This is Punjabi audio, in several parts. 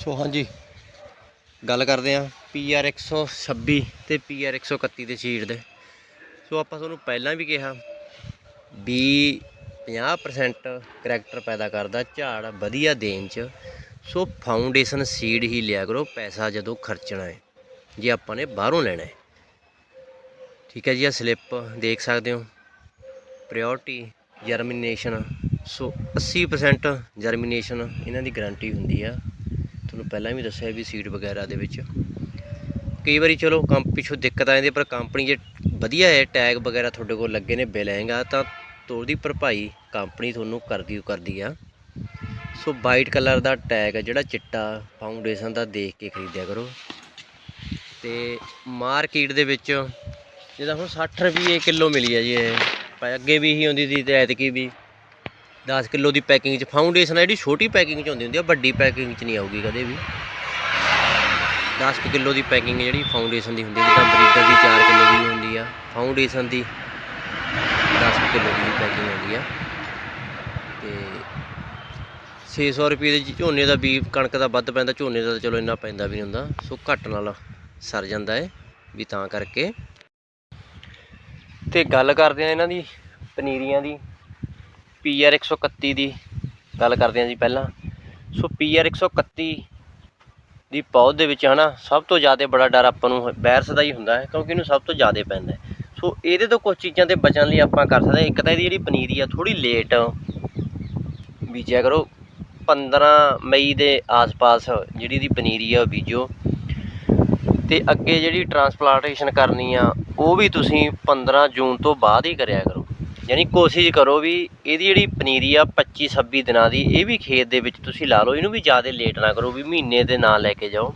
ਸੋ ਹਾਂਜੀ, ਗੱਲ ਕਰਦੇ ਆਂ PR 126 ਤੇ PR 131 ਦੇ ਸ਼ੀਟ ਦੇ। ਸੋ ਆਪਾਂ ਤੁਹਾਨੂੰ ਪਹਿਲਾਂ ਵੀ ਕਿਹਾ ਵੀ 50% ਕਰੈਕਟਰ ਪੈਦਾ ਕਰਦਾ ਝਾੜ ਵਧੀਆ ਦੇਣ ਚ। ਸੋ ਫਾਊਂਡੇਸ਼ਨ ਸੀਡ ਹੀ ਲਿਆ ਕਰੋ, ਪੈਸਾ ਜਦੋਂ ਖਰਚਣਾ ਹੈ, ਜੇ ਆਪਾਂ ਨੇ ਬਾਹਰੋਂ ਲੈਣਾ ਹੈ। ਠੀਕ ਹੈ ਜੀ ਆ ਸਲਿੱਪ ਦੇਖ ਸਕਦੇ ਹੋ। ਪ੍ਰਾਇੋਰਟੀ ਜਰਮੀਨੇਸ਼ਨ ਸੋ 80% ਜਰਮੀਨੇਸ਼ਨ ਇਹਨਾਂ ਦੀ ਗਾਰੰਟੀ ਹੁੰਦੀ ਆ। ਤੁਹਾਨੂੰ ਪਹਿਲਾਂ ਵੀ ਦੱਸਿਆ ਵੀ ਸੀਟ ਵਗੈਰਾ ਦੇ ਵਿੱਚ। ਕਈ ਵਾਰੀ ਚਲੋ ਕੰਮ ਪਿੱਛੋਂ ਦਿੱਕਤ ਆ ਜਾਂਦੀ ਪਰ ਕੰਪਨੀ ਜੇ ਵਧੀਆ ਹੈ, ਟੈਗ ਵਗੈਰਾ ਤੁਹਾਡੇ ਕੋਲ ਲੱਗੇ ਨੇ ਬਿੱਲ ਆਏਗਾ ਤਾਂ ਉਹਦੀ ਭਰਪਾਈ ਕੰਪਨੀ ਤੁਹਾਨੂੰ ਕਰਦੀ ਕਰਦੀ ਆ। ਸੋ ਵਾਈਟ ਕਲਰ ਦਾ ਟੈਗ ਹੈ ਜਿਹੜਾ ਚਿੱਟਾ ਫਾਊਂਡੇਸ਼ਨ ਦਾ ਦੇਖ ਕੇ ਖਰੀਦਿਆ ਕਰੋ। ਤੇ ਮਾਰਕੀਟ ਦੇ ਵਿੱਚ ਜਿਹਦਾ ਹੁਣ 60 ਰੁਪਏ ਕਿਲੋ ਮਿਲੀ ਹੈ ਜੀ ਇਹ। ਪਰ ਅੱਗੇ ਵੀ ਹੀ ਹੁੰਦੀ ਸੀ ਤੇ ਐਤਕੀ ਵੀ। 10 ਕਿਲੋ ਦੀ ਪੈਕਿੰਗ 'ਚ ਫਾਊਂਡੇਸ਼ਨ ਹੈ ਜਿਹੜੀ ਛੋਟੀ ਪੈਕਿੰਗ 'ਚ ਹੁੰਦੀ ਹੁੰਦੀ ਆ, ਵੱਡੀ ਪੈਕਿੰਗ 'ਚ ਨਹੀਂ ਆਊਗੀ ਕਦੇ ਵੀ। 10 ਕਿਲੋ ਦੀ ਪੈਕਿੰਗ ਜਿਹੜੀ ਫਾਊਂਡੇਸ਼ਨ ਦੀ ਹੁੰਦੀ ਜਿੱਦਾਂ ਬਰੀਡਰ ਦੀ 4 ਕਿਲੋ ਦੀ ਹੁੰਦੀ ਆ। ਫਾਊਂਡੇਸ਼ਨ ਦੀ 10 ਕਿਲੋ ਦੀ ਪੈਕਿੰਗ ਹੁੰਦੀ ਆ। ਤੇ 600 ਰੁਪਏ ਦੇ ਝੋਨੇ ਦਾ ਵੀ, ਕਣਕ ਦਾ ਵੱਧ ਪੈਂਦਾ, ਝੋਨੇ ਦਾ ਤਾਂ ਚਲੋ ਇੰਨਾ ਪੈਂਦਾ ਵੀ ਨਹੀਂ ਹੁੰਦਾ। ਸੋ ਘੱਟ ਨਾਲ ਸਰ ਜਾਂਦਾ ਹੈ ਵੀ ਤਾਂ ਕਰਕੇ। ਤੇ ਗੱਲ ਕਰਦੇ ਆ ਇਹਨਾਂ ਦੀ ਪਨੀਰੀਆਂ ਦੀ। PR 131 ਦੀ ਗੱਲ ਕਰਦੇ ਹਾਂ ਜੀ ਪਹਿਲਾਂ। ਸੋ PR 131 ਦੀ ਪੌਦ ਦੇ ਵਿੱਚ ਹਨਾ, ਸਭ ਤੋਂ ਜ਼ਿਆਦਾ ਬੜਾ ਡਰ ਆਪਾਂ ਨੂੰ ਵਾਇਰਸ ਦਾ ਹੀ ਹੁੰਦਾ ਹੈ, ਕਿਉਂਕਿ ਇਹਨੂੰ ਸਭ ਤੋਂ ਜ਼ਿਆਦਾ ਪੈਂਦਾ ਸੋ ਇਹਦੇ ਤੋਂ ਕੁਝ ਚੀਜ਼ਾਂ ਤੇ ਬਚਣ ਲਈ ਆਪਾਂ ਕਰ ਸਕਦੇ ਇੱਕ ਤਾਂ ਇਹਦੀ ਜਿਹੜੀ ਪਨੀਰੀ ਆ ਥੋੜੀ ਲੇਟ ਬੀਜਿਆ ਕਰੋ। 15 ਮਈ ਦੇ ਆਸ-ਪਾਸ ਜਿਹੜੀ ਦੀ ਪਨੀਰੀ ਆ, ਉਹ ਬੀਜੋ ਤੇ ਅੱਗੇ ਜਿਹੜੀ ਟਰਾਂਸਪਲਾਂਟੇਸ਼ਨ ਕਰਨੀ ਆ, ਉਹ ਵੀ ਤੁਸੀਂ 15 ਜੂਨ ਤੋਂ ਬਾਅਦ ਹੀ ਕਰਿਆ ਕਰੋ। ਯਾਨੀ ਕੋਸ਼ਿਸ਼ ਕਰੋ ਵੀ ਇਹਦੀ ਜਿਹੜੀ ਪਨੀਰੀ ਆ 25 26 ਦਿਨਾਂ ਦੀ, ਇਹ ਵੀ ਖੇਤ ਦੇ ਵਿੱਚ ਤੁਸੀਂ ਲਾ ਲਓ, ਇਹਨੂੰ ਵੀ ਜ਼ਿਆਦਾ ਲੇਟ ਨਾ ਕਰੋ, ਵੀ ਮਹੀਨੇ ਦੇ ਨਾਲ ਲੈ ਕੇ ਜਾਓ।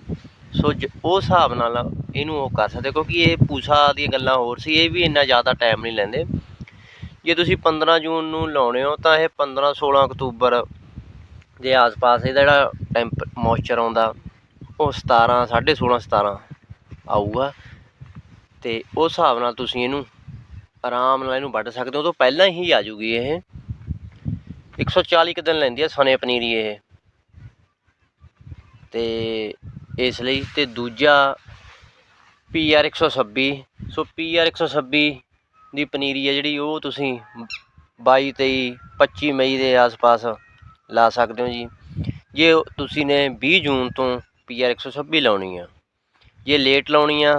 ਸੋ ਜ- ਉਹ ਹਿਸਾਬ ਨਾਲ ਇਹਨੂੰ ਉਹ ਕਰ ਸਕਦੇ ਕਿਉਂਕਿ ਇਹ ਪੂਸਾ ਦੀਆਂ ਗੱਲਾਂ ਹੋਰ ਸੀ, ਇਹ ਵੀ ਇੰਨਾ ਜ਼ਿਆਦਾ ਟਾਈਮ ਨਹੀਂ ਲੈਂਦੇ। ਜੇ ਤੁਸੀਂ 15 ਜੂਨ ਨੂੰ ਲਾਉਣੇ ਹੋ, ਤਾਂ ਇਹ 15 16 ਅਕਤੂਬਰ ਦੇ ਆਸ-ਪਾਸ ਇਹਦਾ ਜਿਹੜਾ ਟੈਂਪ ਮੋਇਸਚਰ ਆਉਂਦਾ, ਉਹ 17 16.5 17 ਆਊਗਾ। ਤੇ ਉਸ ਹਿਸਾਬ ਨਾਲ ਤੁਸੀਂ ਇਹਨੂੰ ਆਰਾਮ ਨਾਲ ਇਹਨੂੰ ਵੱਢ ਸਕਦੇ ਹੋ, ਉਹ ਤੋਂ ਪਹਿਲਾਂ ਹੀ ਆ ਜੂਗੀ ਇਹ। 140 ਕੁ ਦਿਨ ਲੈਂਦੀ ਹੈ ਸਨੇ ਪਨੀਰੀ ਇਹ। ਤੇ ਇਸ ਲਈ ਤੇ ਦੂਜਾ PR 126 ਸੋ PR 126 ਦੀ ਪਨੀਰੀ ਹੈ ਜਿਹੜੀ ਉਹ ਤੁਸੀਂ 22 23 25 ਮਈ ਦੇ ਆਸ-ਪਾਸ ਲਾ ਸਕਦੇ ਹੋ ਜੀ। ਜੇ ਤੁਸੀਂ ਨੇ 20 ਜੂਨ ਤੋਂ PR 126 ਲਾਉਣੀ ਆ, ਜੇ ਲੇਟ ਲਾਉਣੀ ਆ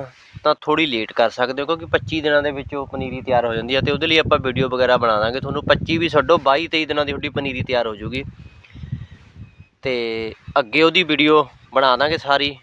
ਤਾਂ ਥੋੜੀ ਲੇਟ ਕਰ ਸਕਦੇ ਹੋ, ਕਿਉਂਕਿ 25 ਦਿਨਾਂ ਦੇ ਵਿੱਚ ਉਹ ਪਨੀਰੀ ਤਿਆਰ ਹੋ ਜਾਂਦੀ ਹੈ ਤੇ ਉਹਦੇ ਲਈ ਆਪਾਂ ਵੀਡੀਓ ਵਗੈਰਾ ਬਣਾ ਦਾਂਗੇ। ਤੁਹਾਨੂੰ 25 ਵੀ ਛੱਡੋ 22 23 ਦਿਨਾਂ ਦੀ ਤੁਹਾਡੀ ਪਨੀਰੀ ਤਿਆਰ ਹੋ ਜੂਗੀ। ਤੇ ਅੱਗੇ ਉਹਦੀ ਵੀਡੀਓ ਬਣਾ ਦਾਂਗੇ ਸਾਰੀ।